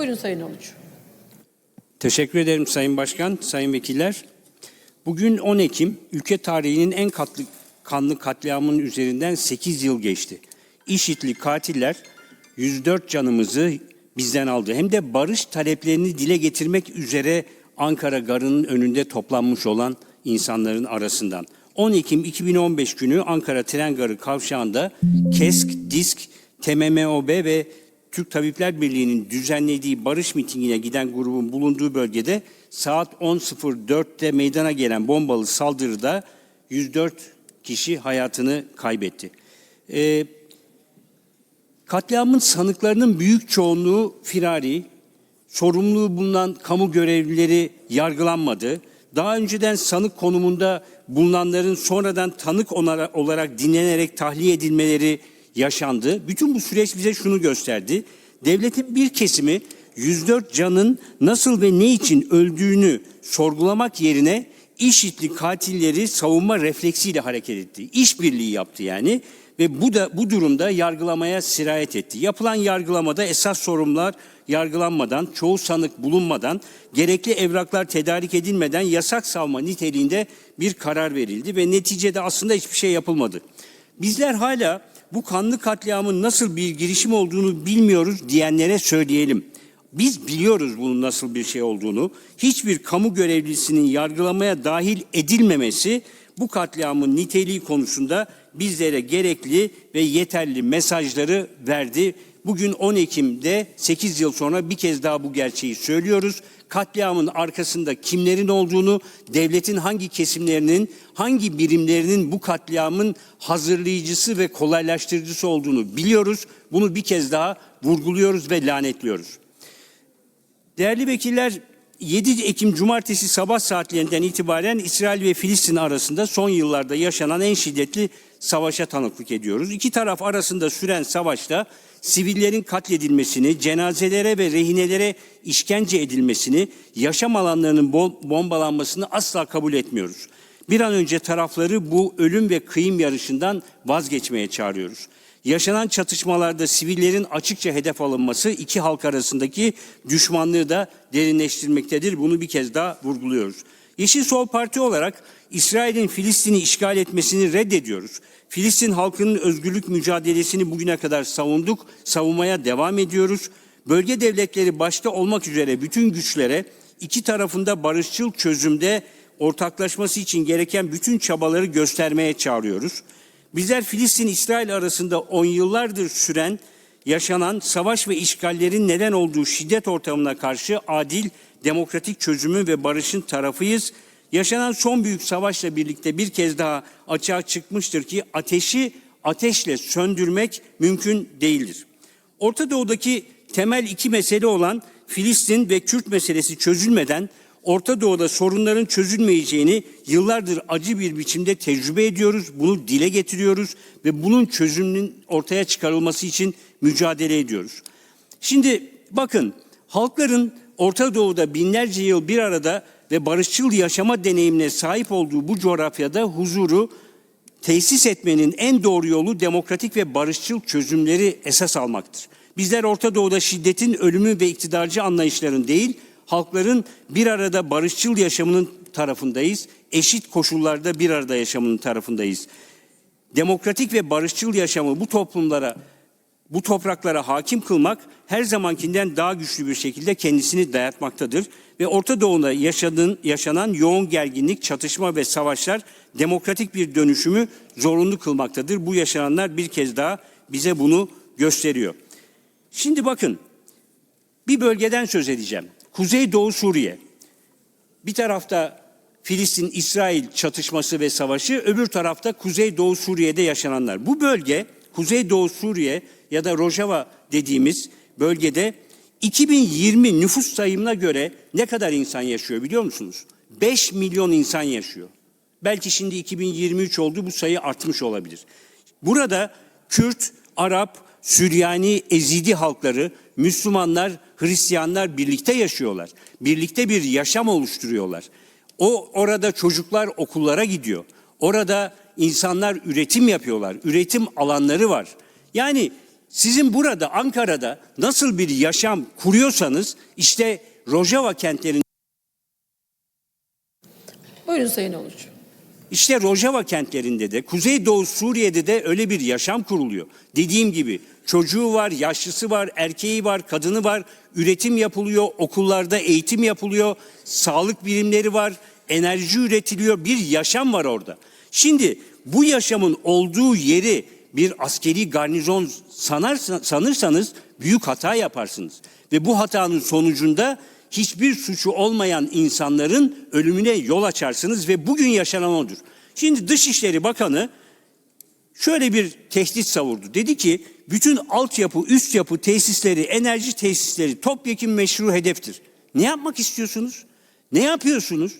Buyurun Sayın Uluç. Teşekkür ederim Sayın Başkan, Sayın Vekiller. Bugün 10 Ekim, ülke tarihinin en katlı, kanlı katliamının üzerinden 8 yıl geçti. İşitli katiller 104 canımızı bizden aldı. Hem de barış taleplerini dile getirmek üzere Ankara Garı'nın önünde toplanmış olan insanların arasından. 10 Ekim 2015 günü Ankara Tren Garı kavşağında KESK, DİSK, TMMOB ve Türk Tabipler Birliği'nin düzenlediği barış mitingine giden grubun bulunduğu bölgede saat 10.04'te meydana gelen bombalı saldırıda 104 kişi hayatını kaybetti. Ee, katliamın sanıklarının büyük çoğunluğu firari, sorumluluğu bulunan kamu görevlileri yargılanmadı. Daha önceden sanık konumunda bulunanların sonradan tanık olarak dinlenerek tahliye edilmeleri yaşandı. Bütün bu süreç bize şunu gösterdi. Devletin bir kesimi 104 canın nasıl ve ne için öldüğünü sorgulamak yerine işitli katilleri savunma refleksiyle hareket etti. İşbirliği yaptı yani ve bu da bu durumda yargılamaya sirayet etti. Yapılan yargılamada esas sorumlular yargılanmadan, çoğu sanık bulunmadan, gerekli evraklar tedarik edilmeden yasak savma niteliğinde bir karar verildi ve neticede aslında hiçbir şey yapılmadı. Bizler hala bu kanlı katliamın nasıl bir girişim olduğunu bilmiyoruz diyenlere söyleyelim. Biz biliyoruz bunun nasıl bir şey olduğunu. Hiçbir kamu görevlisinin yargılamaya dahil edilmemesi bu katliamın niteliği konusunda bizlere gerekli ve yeterli mesajları verdi. Bugün 10 Ekim'de 8 yıl sonra bir kez daha bu gerçeği söylüyoruz. Katliamın arkasında kimlerin olduğunu, devletin hangi kesimlerinin, hangi birimlerinin bu katliamın hazırlayıcısı ve kolaylaştırıcısı olduğunu biliyoruz. Bunu bir kez daha vurguluyoruz ve lanetliyoruz. Değerli vekiller 7 Ekim Cumartesi sabah saatlerinden itibaren İsrail ve Filistin arasında son yıllarda yaşanan en şiddetli savaşa tanıklık ediyoruz. İki taraf arasında süren savaşta sivillerin katledilmesini, cenazelere ve rehinelere işkence edilmesini, yaşam alanlarının bom- bombalanmasını asla kabul etmiyoruz. Bir an önce tarafları bu ölüm ve kıyım yarışından vazgeçmeye çağırıyoruz. Yaşanan çatışmalarda sivillerin açıkça hedef alınması iki halk arasındaki düşmanlığı da derinleştirmektedir. Bunu bir kez daha vurguluyoruz. Yeşil Sol Parti olarak İsrail'in Filistin'i işgal etmesini reddediyoruz. Filistin halkının özgürlük mücadelesini bugüne kadar savunduk, savunmaya devam ediyoruz. Bölge devletleri başta olmak üzere bütün güçlere iki tarafında barışçıl çözümde ortaklaşması için gereken bütün çabaları göstermeye çağırıyoruz. Bizler Filistin-İsrail arasında on yıllardır süren, yaşanan savaş ve işgallerin neden olduğu şiddet ortamına karşı adil, demokratik çözümün ve barışın tarafıyız. Yaşanan son büyük savaşla birlikte bir kez daha açığa çıkmıştır ki ateşi ateşle söndürmek mümkün değildir. Orta Doğu'daki temel iki mesele olan Filistin ve Kürt meselesi çözülmeden Orta Doğu'da sorunların çözülmeyeceğini yıllardır acı bir biçimde tecrübe ediyoruz. Bunu dile getiriyoruz ve bunun çözümünün ortaya çıkarılması için mücadele ediyoruz. Şimdi bakın halkların Orta Doğu'da binlerce yıl bir arada ve barışçıl yaşama deneyimine sahip olduğu bu coğrafyada huzuru tesis etmenin en doğru yolu demokratik ve barışçıl çözümleri esas almaktır. Bizler Orta Doğu'da şiddetin, ölümü ve iktidarcı anlayışların değil, halkların bir arada barışçıl yaşamının tarafındayız. Eşit koşullarda bir arada yaşamının tarafındayız. Demokratik ve barışçıl yaşamı bu toplumlara, bu topraklara hakim kılmak her zamankinden daha güçlü bir şekilde kendisini dayatmaktadır. Ve Orta Doğu'da yaşadığın, yaşanan yoğun gerginlik, çatışma ve savaşlar demokratik bir dönüşümü zorunlu kılmaktadır. Bu yaşananlar bir kez daha bize bunu gösteriyor. Şimdi bakın bir bölgeden söz edeceğim. Kuzeydoğu Suriye. Bir tarafta Filistin-İsrail çatışması ve savaşı, öbür tarafta Kuzeydoğu Suriye'de yaşananlar. Bu bölge, Kuzeydoğu Suriye ya da Rojava dediğimiz bölgede 2020 nüfus sayımına göre ne kadar insan yaşıyor biliyor musunuz? 5 milyon insan yaşıyor. Belki şimdi 2023 oldu bu sayı artmış olabilir. Burada Kürt, Arap, Süryani, Ezidi halkları, Müslümanlar, Hristiyanlar birlikte yaşıyorlar. Birlikte bir yaşam oluşturuyorlar. O orada çocuklar okullara gidiyor. Orada insanlar üretim yapıyorlar. Üretim alanları var. Yani Sizin burada Ankara'da nasıl bir yaşam kuruyorsanız işte Rojava kentlerinde Buyurun Sayın Uluç. İşte Rojava kentlerinde de Kuzeydoğu Suriye'de de öyle bir yaşam kuruluyor. Dediğim gibi çocuğu var, yaşlısı var, erkeği var, kadını var, üretim yapılıyor, okullarda eğitim yapılıyor, sağlık birimleri var, enerji üretiliyor, bir yaşam var orada. Şimdi bu yaşamın olduğu yeri bir askeri garnizon sanarsa, sanırsanız büyük hata yaparsınız. Ve bu hatanın sonucunda hiçbir suçu olmayan insanların ölümüne yol açarsınız ve bugün yaşanan odur. Şimdi Dışişleri Bakanı şöyle bir tehdit savurdu. Dedi ki bütün altyapı, üst yapı tesisleri, enerji tesisleri topyekun meşru hedeftir. Ne yapmak istiyorsunuz? Ne yapıyorsunuz?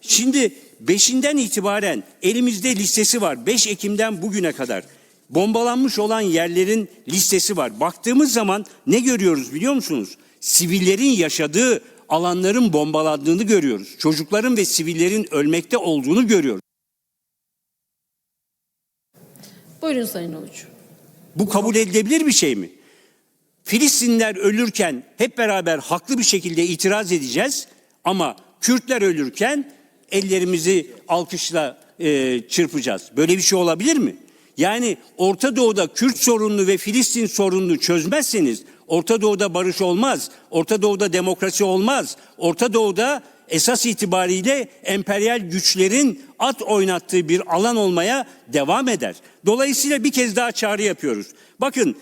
Şimdi 5'inden itibaren elimizde listesi var. 5 Ekim'den bugüne kadar bombalanmış olan yerlerin listesi var. Baktığımız zaman ne görüyoruz biliyor musunuz? Sivillerin yaşadığı alanların bombalandığını görüyoruz. Çocukların ve sivillerin ölmekte olduğunu görüyoruz. Buyurun Sayın Uluç. Bu kabul edilebilir bir şey mi? Filistinler ölürken hep beraber haklı bir şekilde itiraz edeceğiz ama Kürtler ölürken ellerimizi alkışla e, çırpacağız. Böyle bir şey olabilir mi? Yani Orta Doğu'da Kürt sorununu ve Filistin sorununu çözmezseniz Orta Doğu'da barış olmaz. Orta Doğu'da demokrasi olmaz. Orta Doğu'da esas itibariyle emperyal güçlerin at oynattığı bir alan olmaya devam eder. Dolayısıyla bir kez daha çağrı yapıyoruz. Bakın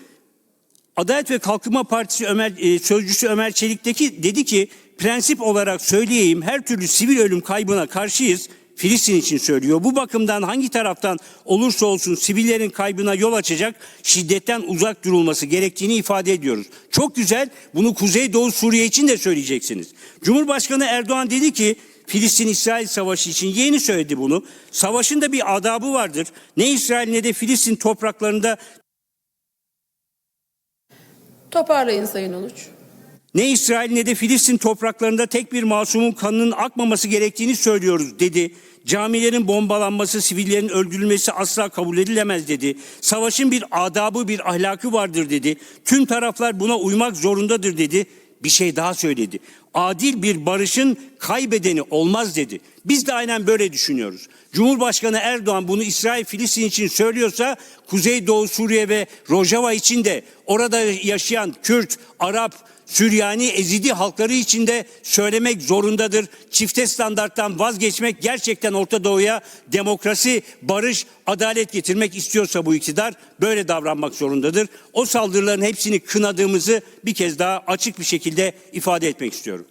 Adalet ve Kalkınma Partisi Ömer, e, sözcüsü Ömer Çelik'teki dedi ki prensip olarak söyleyeyim her türlü sivil ölüm kaybına karşıyız. Filistin için söylüyor. Bu bakımdan hangi taraftan olursa olsun sivillerin kaybına yol açacak şiddetten uzak durulması gerektiğini ifade ediyoruz. Çok güzel bunu Kuzeydoğu Suriye için de söyleyeceksiniz. Cumhurbaşkanı Erdoğan dedi ki Filistin-İsrail savaşı için yeni söyledi bunu. Savaşın da bir adabı vardır. Ne İsrail ne de Filistin topraklarında Toparlayın Sayın Uluç. Ne İsrail ne de Filistin topraklarında tek bir masumun kanının akmaması gerektiğini söylüyoruz dedi. Camilerin bombalanması, sivillerin öldürülmesi asla kabul edilemez dedi. Savaşın bir adabı, bir ahlakı vardır dedi. Tüm taraflar buna uymak zorundadır dedi. Bir şey daha söyledi. Adil bir barışın kaybedeni olmaz dedi. Biz de aynen böyle düşünüyoruz. Cumhurbaşkanı Erdoğan bunu İsrail Filistin için söylüyorsa Kuzeydoğu Suriye ve Rojava için de orada yaşayan Kürt, Arap, Süryani, Ezidi halkları için de söylemek zorundadır. Çifte standarttan vazgeçmek gerçekten Orta Doğu'ya demokrasi, barış, adalet getirmek istiyorsa bu iktidar böyle davranmak zorundadır. O saldırıların hepsini kınadığımızı bir kez daha açık bir şekilde ifade etmek istiyorum.